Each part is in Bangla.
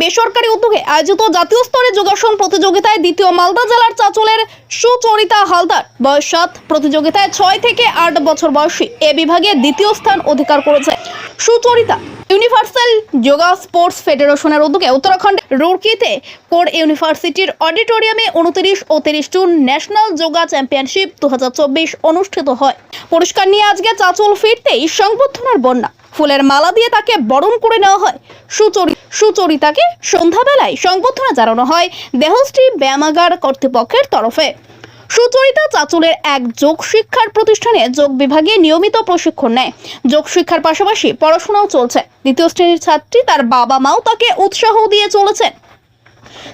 বেসরকারি উদ্যোগে আয়োজিত জাতীয় স্তরে যোগাসন প্রতিযোগিতায় দ্বিতীয় মালদা জেলার চাচলের সুচরিতা হালদার। বয়স সাত, প্রতিযোগিতায় ছয় থেকে আট বছর বয়সী এ বিভাগে দ্বিতীয় স্থান অধিকার করেছে সুচরিতা। ইউনিভার্সাল যোগা স্পোর্টস ফেডারেশনের উদ্যোগে উত্তরাখণ্ডের রুরকিতে কোর ইউনিভার্সিটির অডিটোরিয়ামে উনত্রিশ ও তিরিশ জুন ন্যাশনাল যোগা চ্যাম্পিয়নশিপ দুহাজার চব্বিশ অনুষ্ঠিত হয়। পুরস্কার নিয়ে আজকে চাচল ফিরতেই সংবর্ধনার বন্যা। ফুলের মালা দিয়ে তাকে বরণ করে নেওয়া হয়। সুচরি সুচরিতাকে সন্ধ্যাবেলায় সংবর্ধনা জানানো হয় দেহশ্রী ব্যায়ামাগার কর্তৃপক্ষের তরফে। সুচরিতা চাচুলের এক যোগ শিক্ষার প্রতিষ্ঠানে যোগ বিভাগে নিয়মিত প্রশিক্ষণ নেয়। যোগ শিক্ষার পাশাপাশি পড়াশোনাও চলছে। দ্বিতীয় শ্রেণির ছাত্রী তার বাবা মাও তাকে উৎসাহ দিয়ে চলেছেন।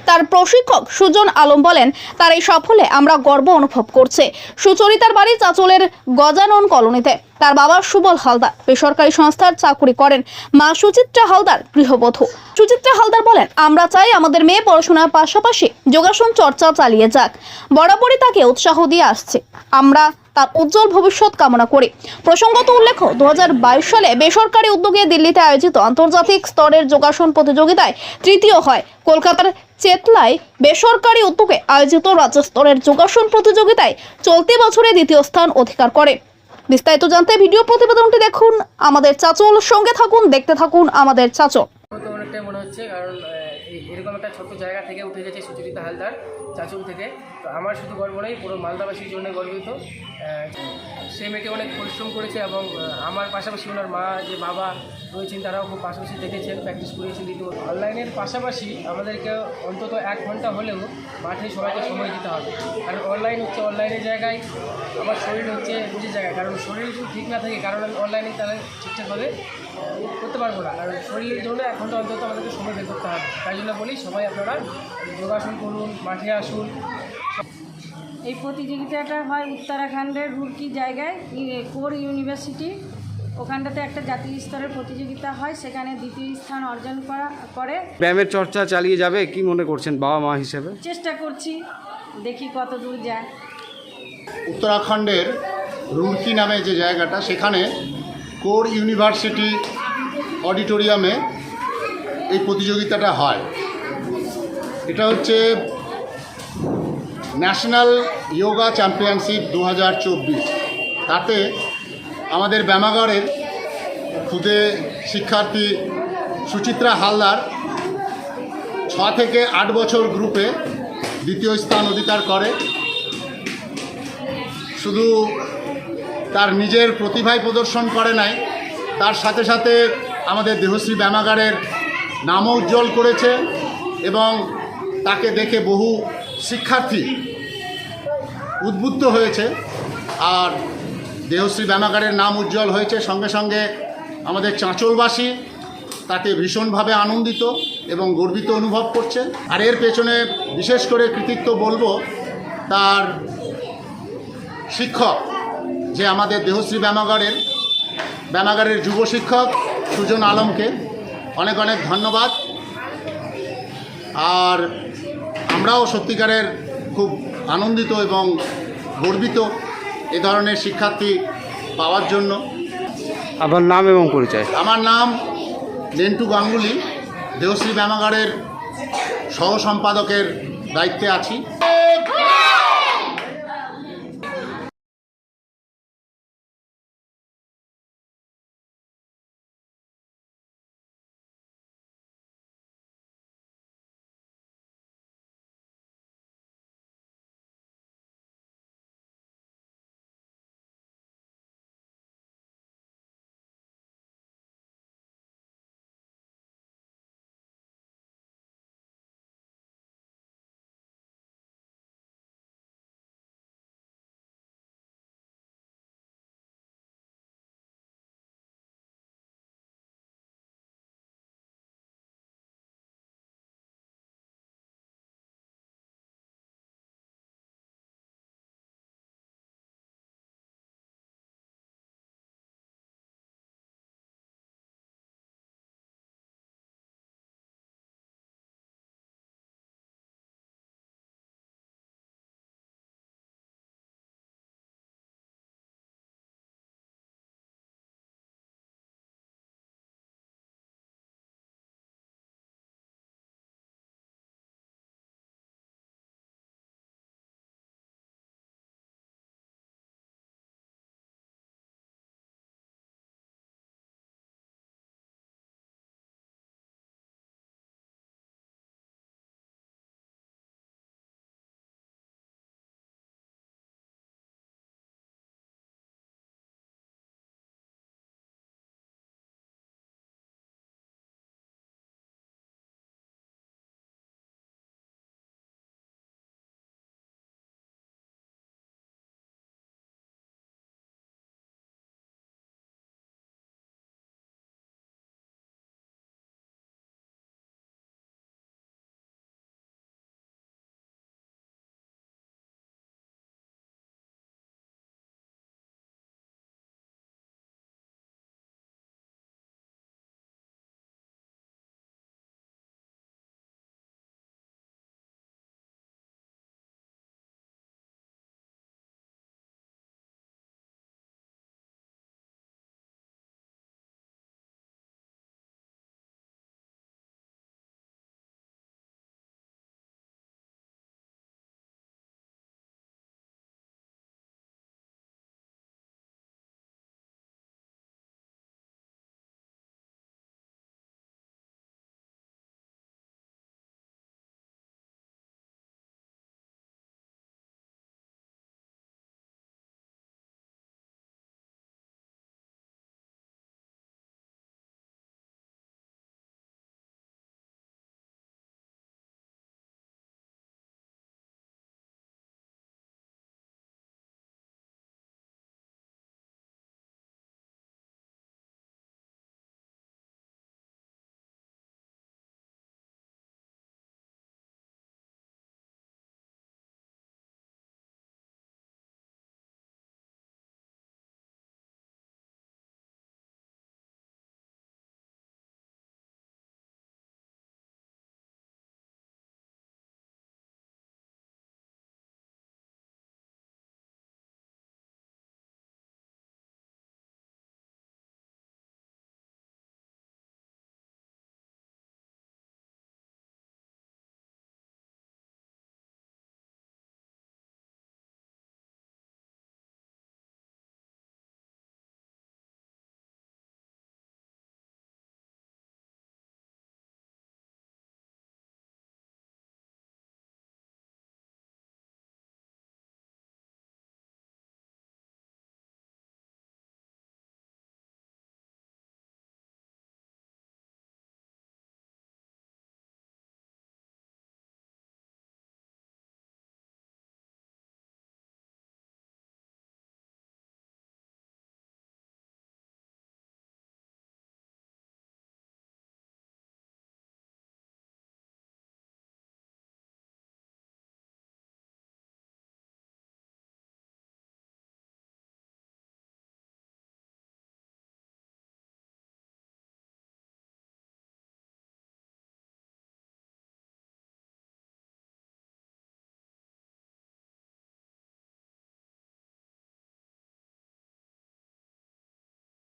তার প্রশিক্ষক সুজন আলম বলেন, তার এই সফলে আমরা গর্ব অনুভব করছি। সুচরিতার বাড়ি চাচলের গজানন কলোনিতে। তার বাবা সুবল হালদার। বেসরকারি সংস্থার চাকুরি করেন মা সুচিত্রা হালদার, গৃহবধূ। সুচিত্রা হালদার বলেন, আমরা চাই আমাদের মেয়ে পড়াশোনার পাশাপাশি যোগাসন চর্চা চালিয়ে যাক। বরাবরই তাকে উৎসাহ দিয়ে আসছে। আমরা তার উজ্জ্বল ভবিষ্যৎ কামনা করি। প্রসঙ্গত উল্লেখ দু হাজার বাইশ সালে বেসরকারি উদ্যোগে দিল্লিতে আয়োজিত আন্তর্জাতিক স্তরের যোগাসন প্রতিযোগিতায় তৃতীয় হয়। কলকাতার চেতলায় বেসরকারি উদ্যোগে আয়োজিত রাজ্য স্তরের যোগাসন প্রতিযোগিতায় চলতি বছরে দ্বিতীয় স্থান অধিকার করে। বিস্তারিত জানতে ভিডিও প্রতিবেদনটি দেখুন। আমাদের চাচল সঙ্গে থাকুন, দেখতে থাকুন আমাদের চাচল। মনে হচ্ছে, কারণ এরকম একটা ছোট্ট জায়গা থেকে উঠে গেছে সুচরিতা হালদার চাচুল থেকে। তো আমার শুধু গর্ব নেই, পুরো মালদাবাসীর জন্য গর্বিত। সে মেয়েটি অনেক পরিশ্রম করেছে এবং আমার পাশাপাশি ওনার মা, যে বাবা রয়েছেন, তারাও খুব পাশাপাশি দেখেছেন প্র্যাকটিস করিয়েছেন রীতিমতো অনলাইনের পাশাপাশি আমাদেরকে অন্তত এক ঘণ্টা হলেও মাঠে সবাইকে সময় দিতে হবে। কারণ অনলাইন হচ্ছে অনলাইনের জায়গায়, আমার শরীর হচ্ছে নিজের জায়গায়। কারণ শরীর যদি ঠিক না থাকে, কারণ আমি অনলাইনে তারা ঠিকঠাকভাবে করতে পারব না। কারণ শরীরের জন্য এক ঘণ্টা অন্তত আমাদেরকে সময় বের করতে হবে। তাই জন্য বলি, সবাই আপনারা যোগাসন করুন, মাঠে আসুন এই প্রতিযোগিতাটা হয় উত্তরাখণ্ডের রুরকি জায়গায় কোর ইউনিভার্সিটি। ওখানটাতে একটা জাতীয় স্তরের প্রতিযোগিতা হয় সেখানে দ্বিতীয় স্থান অর্জন করা করে। ব্যায়ামের চর্চা চালিয়ে যাবে কি মনে করছেন বাবা মা হিসেবে? চেষ্টা করছি দেখি কত দূর যায়। উত্তরাখণ্ডের রুড়কি নামে যে জায়গাটা সেখানে কোর ইউনিভার্সিটি অডিটোরিয়ামে এই প্রতিযোগিতাটা হয়। এটা হচ্ছে ন্যাশনাল যোগা চ্যাম্পিয়নশিপ দু হাজার চব্বিশ। তাতে আমাদের ব্যায়ামাগারের খুদে শিক্ষার্থী সুচিত্রা হালদার ছ থেকে আট বছর গ্রুপে দ্বিতীয় স্থান অধিকার করে। শুধু তার নিজের প্রতিভাই প্রদর্শন করে নাই, তার সাথে সাথে আমাদের দেহশ্রী ব্যায়ামাগারের নামও উজ্জ্বল করেছে এবং তাকে দেখে বহু শিক্ষার্থী উদ্বুদ্ধ হয়েছে আর দেহশ্রী ব্যায়ামাগারের নাম উজ্জ্বল হয়েছে। সঙ্গে সঙ্গে আমাদের চাঁচলবাসী তাতে ভীষণভাবে আনন্দিত এবং গর্বিত অনুভব করছে। আর এর পেছনে বিশেষ করে কৃতিত্ব বলব তার শিক্ষক যে আমাদের দেহশ্রী ব্যায়ামাগারের ব্যায়ামাগারের যুব শিক্ষক সুজন আলমকে অনেক অনেক ধন্যবাদ। আর আমরাও সত্যিকারের খুব আনন্দিত এবং গর্বিত এ ধরনের শিক্ষার্থী পাওয়ার জন্য। আমার নাম এবং পরিচয়? আমার নাম লেন্টু গাঙ্গুলি দেহশ্রী ব্যামাগারের সহ সম্পাদকের দায়িত্বে আছি।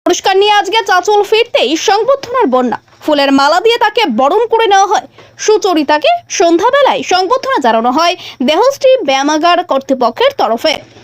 পুরস্কার নিয়ে আজকে চাচল ফিরতেই সংবর্ধনার বন্যা। ফুলের মালা দিয়ে তাকে বরণ করে নেওয়া হয়। সুচরিতাকে সন্ধ্যাবেলায় সংবর্ধনা জানানো হয় দেহশ্রী ব্যায়ামাগার কর্তৃপক্ষের তরফে।